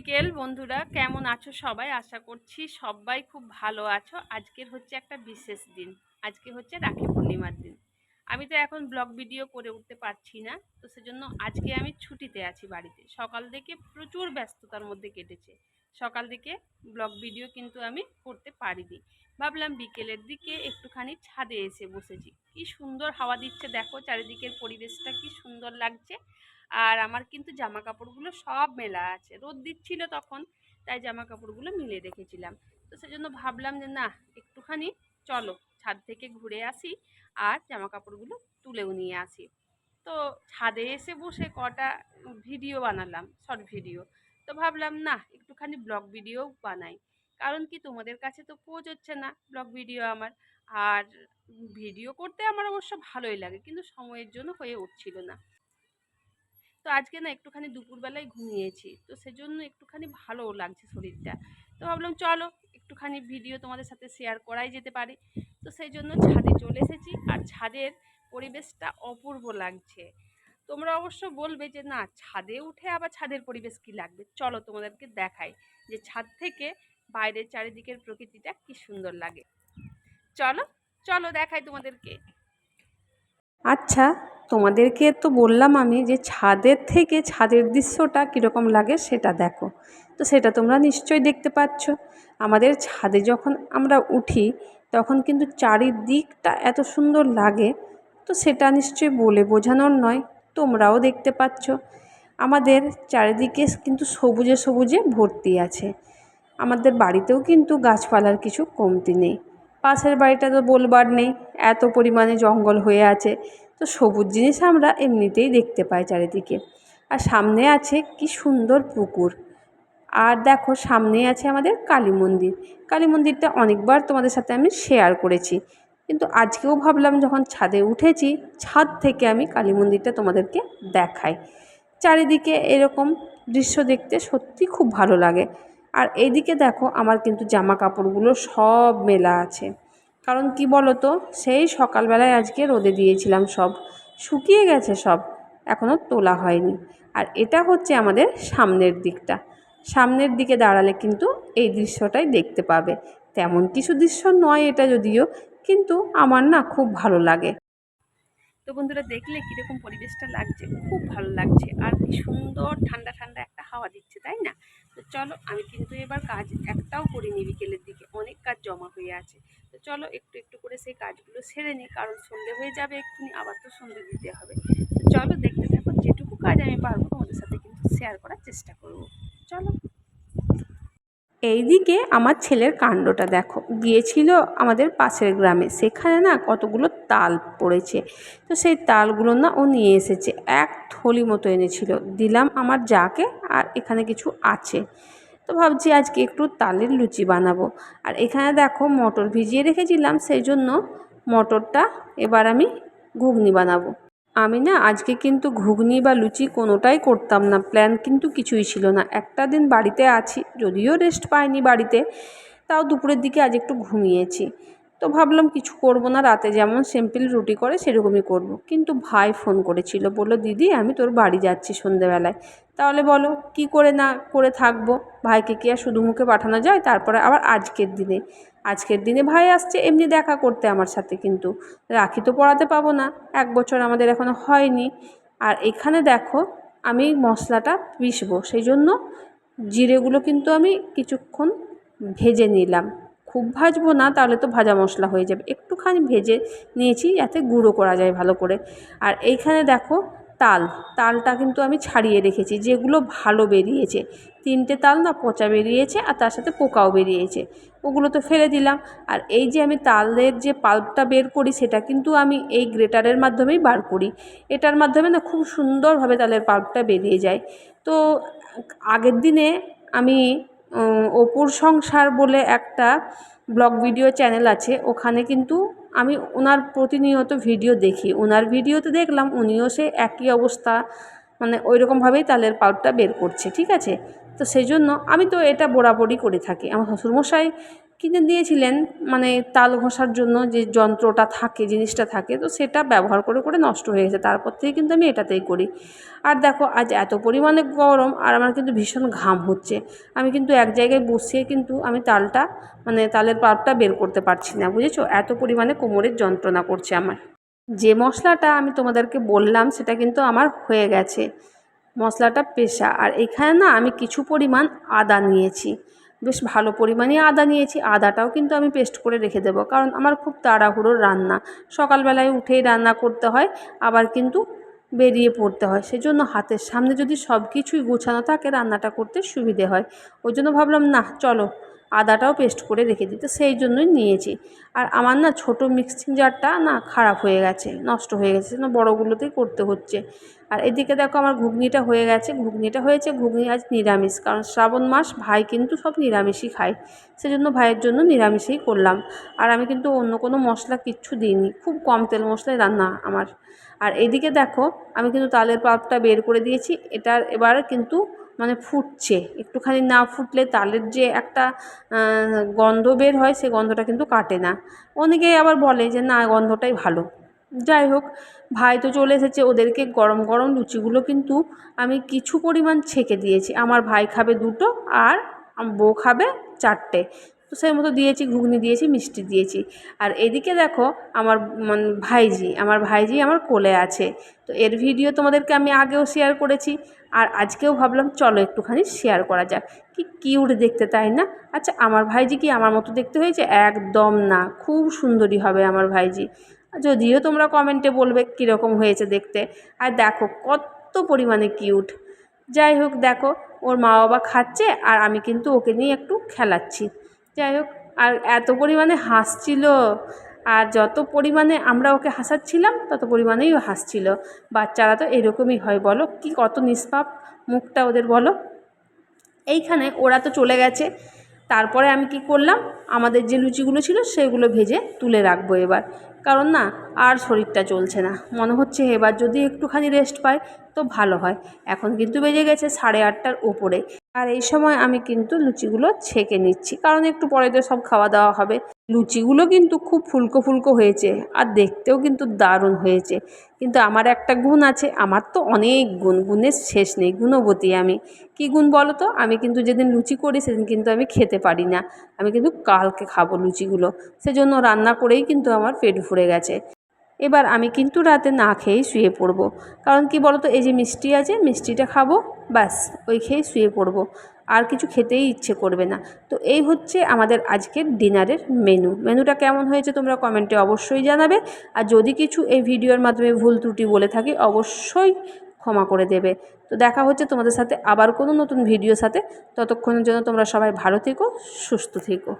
বিকেল। বন্ধুরা, কেমন আছো সবাই? আশা করছি সবাই খুব ভালো আছো। আজকের হচ্ছে একটা বিশেষ দিন। আজকে হচ্ছে রাখি পূর্ণিমার দিন। আমি তো এখন ব্লগ ভিডিও করে উঠতে পারছি না, তো সেজন্য আজকে আমি ছুটিতে আছি বাড়িতে। সকাল থেকে প্রচুর ব্যস্ততার মধ্যে কেটেছে। সকাল থেকে ব্লগ ভিডিও কিন্তু আমি করতে পারিনি। ভাবলাম বিকেলের দিকে একটুখানি ছাদে এসে বসেছি। কি সুন্দর হাওয়া দিচ্ছে, দেখো চারিদিকের পরিবেশটা কি সুন্দর লাগছে। আর আমার কিন্তু জামা কাপড়গুলো সব মেলা আছে। রোদ দিচ্ছিল তখন, তাই জামা কাপড়গুলো মিলে রেখেছিলাম। তো সেজন্য ভাবলাম যে, না, একটুখানি চলো, ছাদ থেকে ঘুরে আসি আর জামা কাপড়গুলো তুলেও নিয়ে আসি। তো ছাদে এসে বসে কটা ভিডিও বানালাম, শর্ট ভিডিও। তো ভাবলাম, না, একটুখানি ব্লগ ভিডিও বানাই। কারণ কি, তোমাদের কাছে তো পোজ হচ্ছে না ব্লগ ভিডিও আমার। আর ভিডিও করতে আমার অবশ্য ভালোই লাগে, কিন্তু সময়ের জন্য হয়ে উঠছিল না। তো আজকে না একটুখানি দুপুরবেলায় ঘুমিয়েছি। তো সেজন্য একটুখানি ভালোও লাগছে শরীরটা। তো ভাবলাম চলো একটুখানি ভিডিও তোমাদের সাথে শেয়ার করাই যেতে পারে। তো সেই জন্য ছাদে চলে এসেছি আর ছাদের পরিবেশটা অপূর্ব লাগছে। তোমরা অবশ্য বলবে যে না, ছাদে উঠে আবার ছাদের পরিবেশ কি লাগবে? চলো তোমাদেরকে দেখাই যে ছাদ থেকে বাইরের চারিদিকের প্রকৃতিটা কি সুন্দর লাগে। চলো চলো দেখাই তোমাদেরকে। আচ্ছা তোমাদেরকে তো বললাম আমি যে ছাদের থেকে ছাদের দৃশ্যটা কীরকম লাগে সেটা দেখো। তো সেটা তোমরা নিশ্চয়ই দেখতে পাচ্ছ। আমাদের ছাদে যখন আমরা উঠি, তখন কিন্তু চারিদিকটা এত সুন্দর লাগে, তো সেটা নিশ্চয়ই বলে বোঝানোর নয়, তোমরাও দেখতে পাচ্ছ। আমাদের চারিদিকে কিন্তু সবুজে সবুজে ভর্তি আছে। আমাদের বাড়িতেও কিন্তু গাছপালার কিছু কমতি নেই। পাশের বাড়িটা তো বলবার নেই, এত পরিমাণে জঙ্গল হয়ে আছে। তো সবুজ জিনিস আমরা এমনিতেই দেখতে পাই চারিদিকে। আর সামনে আছে কি সুন্দর পুকুর। আর দেখো সামনেই আছে আমাদের কালী মন্দির। কালী মন্দিরটা অনেকবার তোমাদের সাথে আমি শেয়ার করেছি। কিন্তু আজকেও ভাবলাম যখন ছাদে উঠেছি, ছাদ থেকে আমি কালী মন্দিরটা তোমাদেরকে দেখাই। চারিদিকে এরকম দৃশ্য দেখতে সত্যি খুব ভালো লাগে। আর এইদিকে দেখো আমার কিন্তু জামা কাপড়গুলো সব মেলা আছে। কারণ কি বলো তো সেই সকালবেলায় আজকে রোদে দিয়েছিলাম সব। শুকিয়ে গেছে সব এখনও তোলা হয়নি। আর এটা হচ্ছে আমাদের সামনের দিকটা। সামনের দিকে দাঁড়ালে কিন্তু এই দৃশ্যটাই দেখতে পাবে। তেমন কিছু দৃশ্য নয় এটা যদিও, কিন্তু আমার না খুব ভালো লাগে। তো বন্ধুরা, দেখলে কীরকম পরিবেশটা লাগছে? খুব ভালো লাগছে। আর কি সুন্দর ঠান্ডা ঠান্ডা একটা হাওয়া দিচ্ছে, তাই না? তো চলো, আমি কিন্তু এবার কাজ একটাও করিনি বিকেলের দিকে। অনেক কাজ জমা হয়ে আছে। চলো, একটু একটু করে সেই কাজগুলো সেরে নিই, কারণ সন্ধে হয়ে যাবে এক্ষুনি, আবার তো সন্ধে দিতে হবে। চলো, দেখতে থাকো, যেটুকু কাজ আমি পারব, তোমাদের সাথে কিন্তু শেয়ার করার চেষ্টা করব। চলো। এইদিকে আমার ছেলের কাণ্ডটা দেখো। গিয়েছিল আমাদের পাশের গ্রামে। সেখানে না কতগুলো তাল পড়েছে। তো সেই তালগুলো না ও নিয়ে এসেছে। এক থলি মতো এনেছিল। দিলাম আমার যাকে, আর এখানে কিছু আছে। তো ভাবছি আজকে একটু তালের লুচি বানাবো। আর এখানে দেখো মটর ভিজিয়ে রেখেছিলাম সেই জন্য মটরটা এবার আমি ঘুগনি বানাবো। আমি না আজকে কিন্তু ঘুগনি বা লুচি কোনোটাই করতাম না, প্ল্যান কিন্তু কিছুই ছিল না। একটা দিন বাড়িতে আছি, যদিও রেস্ট পাইনি বাড়িতে, তাও দুপুরের দিকে আজ একটু ঘুমিয়েছি। তো ভাবলাম কিছু করব না, রাতে যেমন সিম্পল রুটি করে সেরকমই করব। কিন্তু ভাই ফোন করেছিল, বলল, দিদি, আমি তোর বাড়ি যাচ্ছি সন্ধেবেলায়। তাহলে বলো, কি করে না করে থাকব? ভাইকে কি আর শুধু মুখে পাঠানো যায়? তারপরে আবার আজকের দিনে। আজকের দিনে ভাই আসছে, এমনি দেখা করতে আমার সাথে কিন্তু। রাখি তো পড়াতে পাবো না, এক বছর আমাদের এখনও হয়নি। আর এখানে দেখো, আমি মশলাটা পিসবো সেই জন্য জিরেগুলো কিন্তু আমি কিছুক্ষণ ভেজে নিলাম। খুব ভাজবো না, তাহলে তো ভাজা মশলা হয়ে যাবে। একটুখানি ভেজে নিয়েছি, যাতে গুঁড়ো করা যায় ভালো করে। আর এইখানে দেখো তাল, তালটা কিন্তু আমি ছাড়িয়ে রেখেছি, যেগুলো ভালো বেরিয়েছে। তিনটে তাল না পচা বেরিয়েছে আর তার সাথে পোকাও বেরিয়েছে, ওগুলো তো ফেলে দিলাম। আর এই যে আমি তালের যে পাল্পটা বের করি, সেটা কিন্তু আমি এই গ্রেটারের মাধ্যমেই বার করি। এটার মাধ্যমে না খুব সুন্দরভাবে তালের পাল্পটা বেরিয়ে যায়। তো আগের দিনে আমি অপুর সংসার বলে একটা ব্লগ ভিডিও চ্যানেল আছে, ওখানে কিন্তু আমি ওনার প্রতিনিয়ত ভিডিও দেখি। ওনার ভিডিওতে দেখলাম উনিও সে একই অবস্থা মানে ওই রকমভাবেই তালের পাউডটা বের করছে, ঠিক আছে? তো সেই জন্য আমি তো এটা বরাবরই করে থাকি। আমার শ্বশুরমশাই কিনে দিয়েছিলেন মানে তাল ঘষার জন্য যে যন্ত্রটা থাকে, জিনিসটা থাকে, তো সেটা ব্যবহার করে করে নষ্ট হয়ে গেছে। তারপর থেকে কিন্তু আমি এটাতেই করি। আর দেখো, আজ এত পরিমাণে গরম, আর আমার কিন্তু ভীষণ ঘাম হচ্ছে। আমি কিন্তু এক জায়গায় বসিয়ে কিন্তু আমি তালটা মানে তালের পাপটা বের করতে পারছি না, বুঝেছ? এত পরিমাণে কোমরের যন্ত্রণা করছে আমার। যে মশলাটা আমি তোমাদেরকে বললাম, সেটা কিন্তু আমার হয়ে গেছে। মশলাটা পেশা। আর এখানে না আমি কিছু পরিমাণ আদা নিয়েছি। বেশ ভালো পরিমাণে আদা নিয়েছি। আদাটাও কিন্তু আমি পেস্ট করে রেখে দেবো, কারণ আমার খুব তাড়াহুড়োর রান্না। সকালবেলায় উঠেই রান্না করতে হয়, আবার কিন্তু বেরিয়ে পড়তে হয়। সেজন্য হাতের সামনে যদি সব কিছুই গোছানো থাকে, রান্নাটা করতে সুবিধে হয়। ওই জন্য ভাবলাম, না, চলো আদাটাও পেস্ট করে রেখে দিতে, সেই জন্যই নিয়েছি। আর আমার না ছোটো মিক্সিং জারটা না খারাপ হয়ে গেছে, নষ্ট হয়ে গেছে সেজন্য বড়োগুলোতেই করতে হচ্ছে। আর এদিকে দেখো আমার ঘুগনিটা হয়ে গেছে, ঘুগনিটা হয়েছে, ঘুগনি আজ নিরামিষ, কারণ শ্রাবণ মাস ভাই কিন্তু সব নিরামিষই খায়, সেজন্য ভাইয়ের জন্য নিরামিষেই করলাম। আর আমি কিন্তু অন্য কোনো মশলা কিচ্ছু দিইনি, খুব কম তেল মশলায় রান্না আমার। আর এদিকে দেখো, আমি কিন্তু তালের পাপটা বের করে দিয়েছি, এটার এবার কিন্তু মানে ফুটছে। একটুখানি না ফুটলে তালের যে একটা গন্ধ বের হয়, সে গন্ধটা কিন্তু কাটে না। অনেকেই আবার বলে যে, না, গন্ধটাই ভালো। যাই হোক, ভাই তো চলে এসেছে। ওদেরকে গরম গরম লুচিগুলো কিন্তু আমি কিছু পরিমাণ ছেঁকে দিয়েছি। আমার ভাই খাবে দুটো আর বউ খাবে চারটে। তো সেই মতো দিয়েছি, ঘুগনি দিয়েছি, মিষ্টি দিয়েছি। আর এদিকে দেখো আমার ভাইজি আমার ভাইজি আমার কোলে আছে। তো এর ভিডিও তোমাদেরকে আমি আগেও শেয়ার করেছি। আর আজকেও ভাবলাম চলো একটুখানি শেয়ার করা যাক। কি কিউট দেখতে, তাই না? আচ্ছা আমার ভাইজি কি আমার মতো দেখতে হয়েছে? একদম না। খুব সুন্দরী হবে আমার ভাইজি। যদিও তোমরা কমেন্টে বলবে কীরকম হয়েছে দেখতে। আর দেখো কত পরিমাণে কিউট যাই হোক, দেখো, ওর মা বাবা খাচ্ছে আর আমি কিন্তু ওকে নিয়ে একটু খেলাচ্ছি। যাই হোক, আর এত পরিমাণে হাসছিল আর যত পরিমাণে আমরা ওকে হাসাচ্ছিলাম, তত পরিমাণেই ও হাসছিল। বাচ্চারা তো এরকমই হয়, বলো? কি কত নিষ্পাপ মুখটা ওদের, বলো? এইখানে ওরা তো চলে গেছে। তারপরে আমি কি করলাম? আমাদের যে লুচিগুলো ছিল, সেগুলো ভেজে তুলে রাখব এবার। কারণ না, আর শরীরটা চলছে না। মনে হচ্ছে এবার যদি একটুখানি রেস্ট পাই, তো ভালো হয়। এখন কিন্তু বেজে গেছে সাড়ে আটটার ওপরে। আর এই সময় আমি কিন্তু লুচিগুলো ছেঁকে নিচ্ছি। কারণ একটু পরে তো সব খাওয়া দাওয়া হবে। লুচিগুলো কিন্তু খুব ফুলকো ফুলকো হয়েছে আর দেখতেও কিন্তু দারুণ হয়েছে। কিন্তু আমার একটা গুণ আছে, আমার তো অনেক গুণ, গুণের শেষ নেই, গুণবতী আমি। কী গুণ বলো তো? আমি কিন্তু যেদিন লুচি করি, সেদিন কিন্তু আমি খেতে পারি না। আমি কিন্তু কালকে খাব লুচিগুলো। সেজন্য রান্না করেই কিন্তু আমার পেট ভরে গেছে। এবার আমি কিন্তু রাতে না খেয়েই শুয়ে পড়ব। কারণ কি বলতো, এই যে মিষ্টি আছে, মিষ্টিটা খাব, ব্যাস, ওই খেয়েই শুয়ে পড়ব। আর কিছু খেতেই ইচ্ছে করবে না। তো এই হচ্ছে আমাদের আজকের ডিনারের মেনু। মেনুটা কেমন হয়েছে তোমরা কমেন্টে অবশ্যই জানাবে। আর যদি কিছু এই ভিডিওর মাধ্যমে ভুল ত্রুটি বলে থাকি, অবশ্যই ক্ষমা করে দেবে। তো দেখা হচ্ছে তোমাদের সাথে আবার কোনো নতুন ভিডিওর সাথে। ততক্ষণের জন্য তোমরা সবাই ভালো থেকো, সুস্থ থেকো।